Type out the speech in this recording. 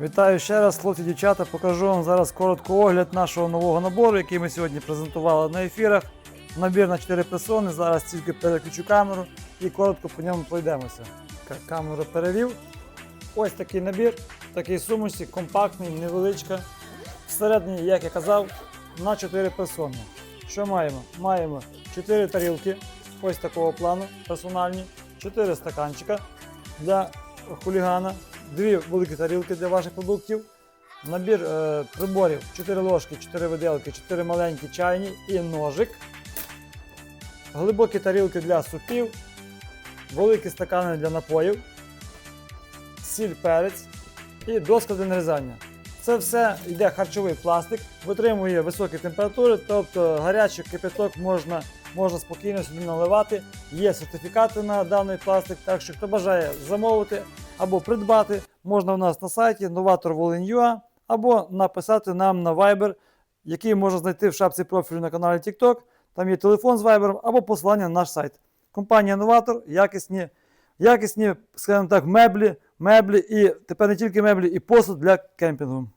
Вітаю ще раз, хлопці, дівчата. Покажу вам зараз коротко огляд нашого нового набору, який ми сьогодні презентували на ефірах. Набір на 4 персони. Зараз тільки переключу камеру і коротко по ньому пройдемося. Камеру перевів. Ось такий набір, такий сумочці, компактний, невеличка. Всередині, як я казав, на 4 персони. Що маємо? Маємо 4 тарілки, ось такого плану, персональні, 4 стаканчика для хулігана, дві великі тарілки для ваших продуктів, набір е, приборів, 4 ложки, 4 виделки, 4 маленькі чайні і ножик, глибокі тарілки для супів, великі стакани для напоїв, сіль перець. І доска для нарізання. Це все йде харчовий пластик, витримує високі температури, тобто гарячий кипяток можна, можна спокійно собі наливати. Є сертифікати на даний пластик, так що хто бажає замовити або придбати, можна у нас на сайті novator.volin.ua або написати нам на Viber, який можна знайти в шапці профілю на каналі TikTok. Там є телефон з Viber або посилання на наш сайт. Компанія Новатор, якісні, якісні, скажімо так, меблі, меблі і тепер не тільки меблі, і посуд для кемпінгу.